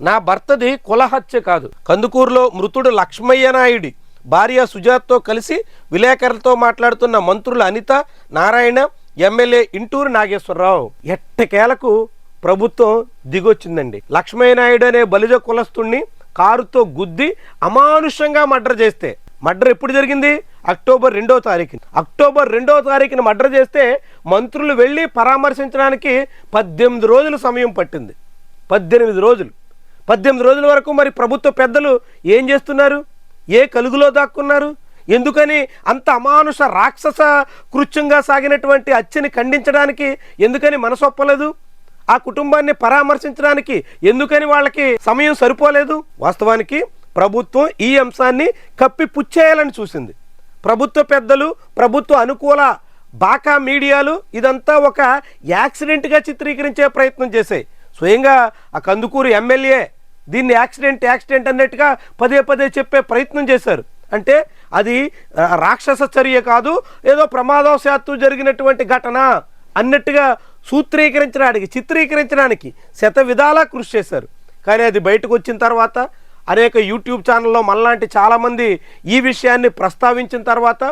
నా భర్తది కులహత్య కాదు. కందుకూరులో మృతుడు లక్ష్మయ్య నాయుడి భార్య సుజాత్తో కలిసి విలేకరులతో మాట్లాడుతున్న మంత్రులు అనిత నారాయణ ఎమ్మెల్యే ఇంటూరు నాగేశ్వరరావు. ఎట్టకేలకు ప్రభుత్వం దిగొచ్చిందండి. లక్ష్మయ్య నాయుడు అనే బలిజ కులస్తుణ్ణి కారుతో గుద్ది అమానుషంగా మర్డర్ చేస్తే. మర్డర్ ఎప్పుడు జరిగింది? అక్టోబర్ రెండో తారీఖున. అక్టోబర్ రెండో తారీఖున మర్డర్ చేస్తే మంత్రులు వెళ్ళి పరామర్శించడానికి పద్దెనిమిది రోజులు సమయం పట్టింది. పద్దెనిమిది రోజులు. పద్దెనిమిది రోజుల వరకు మరి ప్రభుత్వ పెద్దలు ఏం చేస్తున్నారు? ఏ కలుగులో దాక్కున్నారు? ఎందుకని అంత అమానుష రాక్షస కృత్యంగా సాగినటువంటి హత్యని ఖండించడానికి ఎందుకని మనసొప్పలేదు? ఆ కుటుంబాన్ని పరామర్శించడానికి ఎందుకని వాళ్ళకి సమయం సరిపోలేదు? వాస్తవానికి ప్రభుత్వం ఈ అంశాన్ని కప్పి పుచ్చేయాలని చూసింది. ప్రభుత్వ పెద్దలు ప్రభుత్వ అనుకూల బాకా మీడియాలు ఇదంతా ఒక యాక్సిడెంట్గా చిత్రీకరించే ప్రయత్నం చేశాయి. స్వయంగా ఆ కందుకూరు ఎమ్మెల్యే దీన్ని యాక్సిడెంట్ యాక్సిడెంట్ అన్నట్టుగా పదే పదే చెప్పే ప్రయత్నం చేశారు. అంటే అది రాక్షస చర్య కాదు ఏదో ప్రమాదవశాత్తు జరిగినటువంటి ఘటన అన్నట్టుగా సూత్రీకరించడానికి చిత్రీకరించడానికి శత విధాలా కృషి చేశారు. కానీ అది బయటకు వచ్చిన తర్వాత అనేక యూట్యూబ్ ఛానల్లో మనలాంటి చాలామంది ఈ విషయాన్ని ప్రస్తావించిన తర్వాత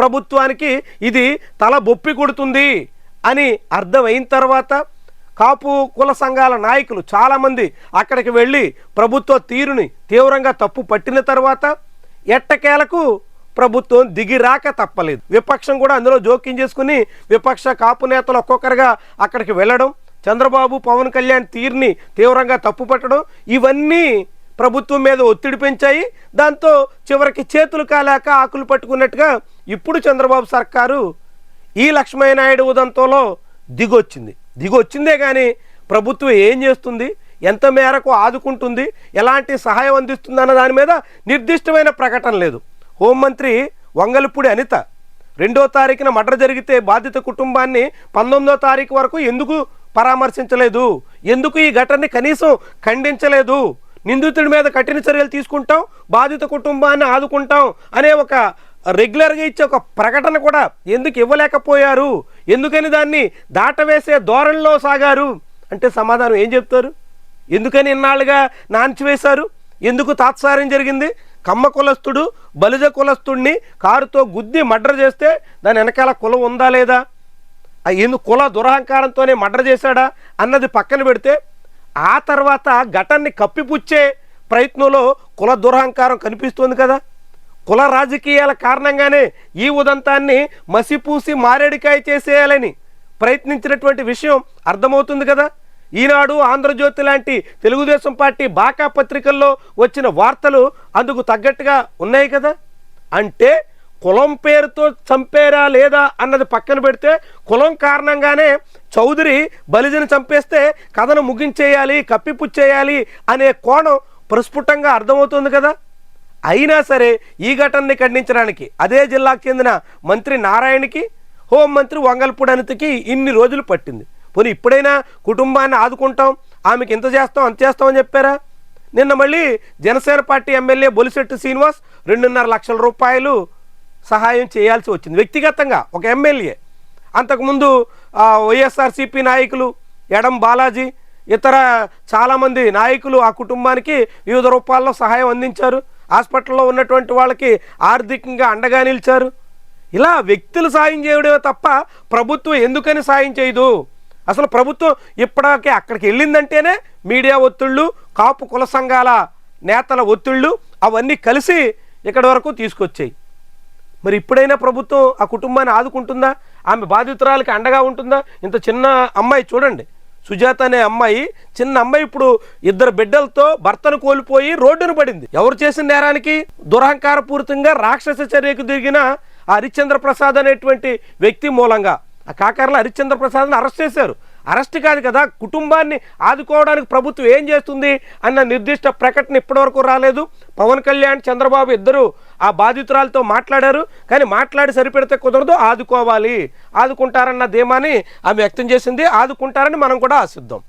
ప్రభుత్వానికి ఇది తల బొప్పి కొడుతుంది అని అర్థమైన తర్వాత కాపు కుల సంఘాల నాయకులు చాలామంది అక్కడికి వెళ్ళి ప్రభుత్వ తీరుని తీవ్రంగా తప్పు పట్టిన తర్వాత ఎట్టకేలకు ప్రభుత్వం దిగిరాక తప్పలేదు. విపక్షం కూడా అందులో జోక్యం చేసుకుని విపక్ష కాపు నేతలు ఒక్కొక్కరుగా అక్కడికి వెళ్ళడం చంద్రబాబు పవన్ కళ్యాణ్ తీరుని తీవ్రంగా తప్పుపట్టడం ఇవన్నీ ప్రభుత్వం మీద ఒత్తిడి పెంచాయి. దాంతో చివరికి చేతులు కాలేక ఆకులు పట్టుకున్నట్టుగా ఇప్పుడు చంద్రబాబు సర్కారు ఈ లక్ష్మయ్య నాయుడు ఉదంతంలో దిగొచ్చింది. దిగొచ్చిందే కానీ ప్రభుత్వం ఏం చేస్తుంది? ఎంత మేరకు ఆదుకుంటుంది? ఎలాంటి సహాయం అందిస్తుంది అన్న దాని మీద నిర్దిష్టమైన ప్రకటన లేదు. హోంమంత్రి వంగలపూడి అనిత రెండో తారీఖున మర్డర్ జరిగితే బాధిత కుటుంబాన్ని పంతొమ్మిదో తారీఖు వరకు ఎందుకు పరామర్శించలేదు? ఎందుకు ఈ ఘటనని కనీసం ఖండించలేదు? నిందితుడి మీద కఠిన చర్యలు తీసుకుంటాం బాధిత కుటుంబాన్ని ఆదుకుంటాం అనే ఒక రెగ్యులర్గా ఇచ్చే ఒక ప్రకటన కూడా ఎందుకు ఇవ్వలేకపోయారు? ఎందుకని దాన్ని దాటవేసే ధోరణిలో సాగారు? అంటే సమాధానం ఏం చెప్తారు? ఎందుకని ఇన్నాళ్ళుగా నాంచివేశారు? ఎందుకు తాత్సారం జరిగింది? కమ్మ కులస్తుడు బలిజ కులస్తుడిని కారుతో గుద్ది మర్డర్ చేస్తే దాని వెనకాల కులం ఉందా లేదా? ఎందుకు కుల దురహంకారంతోనే మడ్ర చేశాడా అన్నది పక్కన పెడితే ఆ తర్వాత ఘటనని కప్పిపుచ్చే ప్రయత్నంలో కుల దురహంకారం కనిపిస్తుంది కదా? కుల రాజకీయాల కారణంగానే ఈ ఉదంతాన్ని మసిపూసి మారేడికాయ చేసేయాలని ప్రయత్నించినటువంటి విషయం అర్థమవుతుంది కదా? ఈనాడు ఆంధ్రజ్యోతి లాంటి తెలుగుదేశం పార్టీ బాకా పత్రికల్లో వచ్చిన వార్తలు అందుకు తగ్గట్టుగా ఉన్నాయి కదా? అంటే కులం పేరుతో చంపేరా లేదా అన్నది పక్కన పెడితే కులం కారణంగానే చౌదరి బలిజను చంపేస్తే కథను ముగించేయాలి కప్పిపుచ్చేయాలి అనే కోణం ప్రస్ఫుటంగా అర్థమవుతుంది కదా? అయినా సరే ఈ ఘటనని ఖండించడానికి అదే జిల్లాకు చెందిన మంత్రి నారాయణకి హోంమంత్రి వంగల్పూడి అనితకి ఇన్ని రోజులు పట్టింది. పోనీ ఇప్పుడైనా కుటుంబాన్ని ఆదుకుంటాం ఆమెకి ఇంత చేస్తాం అంత చేస్తామని చెప్పారా? నిన్న మళ్ళీ జనసేన పార్టీ ఎమ్మెల్యే బొలిశెట్టి శ్రీనివాస్ రెండున్నర లక్షల రూపాయలు సహాయం చేయాల్సి వచ్చింది. వ్యక్తిగతంగా ఒక ఎమ్మెల్యే అంతకుముందు వైఎస్ఆర్సీపీ నాయకులు ఎడం బాలాజీ ఇతర చాలామంది నాయకులు ఆ కుటుంబానికి వివిధ రూపాల్లో సహాయం అందించారు. హాస్పిటల్లో ఉన్నటువంటి వాళ్ళకి ఆర్థికంగా అండగా నిలిచారు. ఇలా వ్యక్తులు సాయం చేయడమే తప్ప ప్రభుత్వం ఎందుకని సాయం చేయదు? అసలు ప్రభుత్వం ఇప్పటికే అక్కడికి వెళ్ళిందంటేనే మీడియా ఒత్తిళ్ళు కాపు కుల సంఘాల నేతల ఒత్తిళ్ళు అవన్నీ కలిసి ఇక్కడి వరకు తీసుకొచ్చాయి. మరి ఇప్పుడైనా ప్రభుత్వం ఆ కుటుంబాన్ని ఆదుకుంటుందా? ఆమె బాధితురాలకి అండగా ఉంటుందా? ఇంత చిన్న అమ్మాయి చూడండి. సుజాత అనే అమ్మాయి చిన్న అమ్మాయి ఇప్పుడు ఇద్దరు బిడ్డలతో భర్తను కోల్పోయి రోడ్డును పడింది. ఎవరు చేసిన నేరానికి? దురహంకారపూరితంగా రాక్షస చర్యకు దిగిన ఆ హరిశ్చంద్ర ప్రసాద్ అనేటువంటి వ్యక్తి మూలంగా. ఆ కాకరలో హరిశ్చంద్ర ప్రసాద్ని అరెస్ట్ చేశారు. అరెస్ట్ కాదు కదా కుటుంబాన్ని ఆదుకోవడానికి ప్రభుత్వం ఏం చేస్తుంది అన్న నిర్దిష్ట ప్రకటన ఇప్పటివరకు రాలేదు. పవన్ కళ్యాణ్ చంద్రబాబు ఇద్దరు ఆ బాధితురాలతో మాట్లాడారు. కానీ మాట్లాడి సరిపెడితే కుదరదు ఆదుకోవాలి. ఆదుకుంటారన్న ధీమాని ఆమె వ్యక్తం చేసింది. ఆదుకుంటారని మనం కూడా ఆశిద్దాం.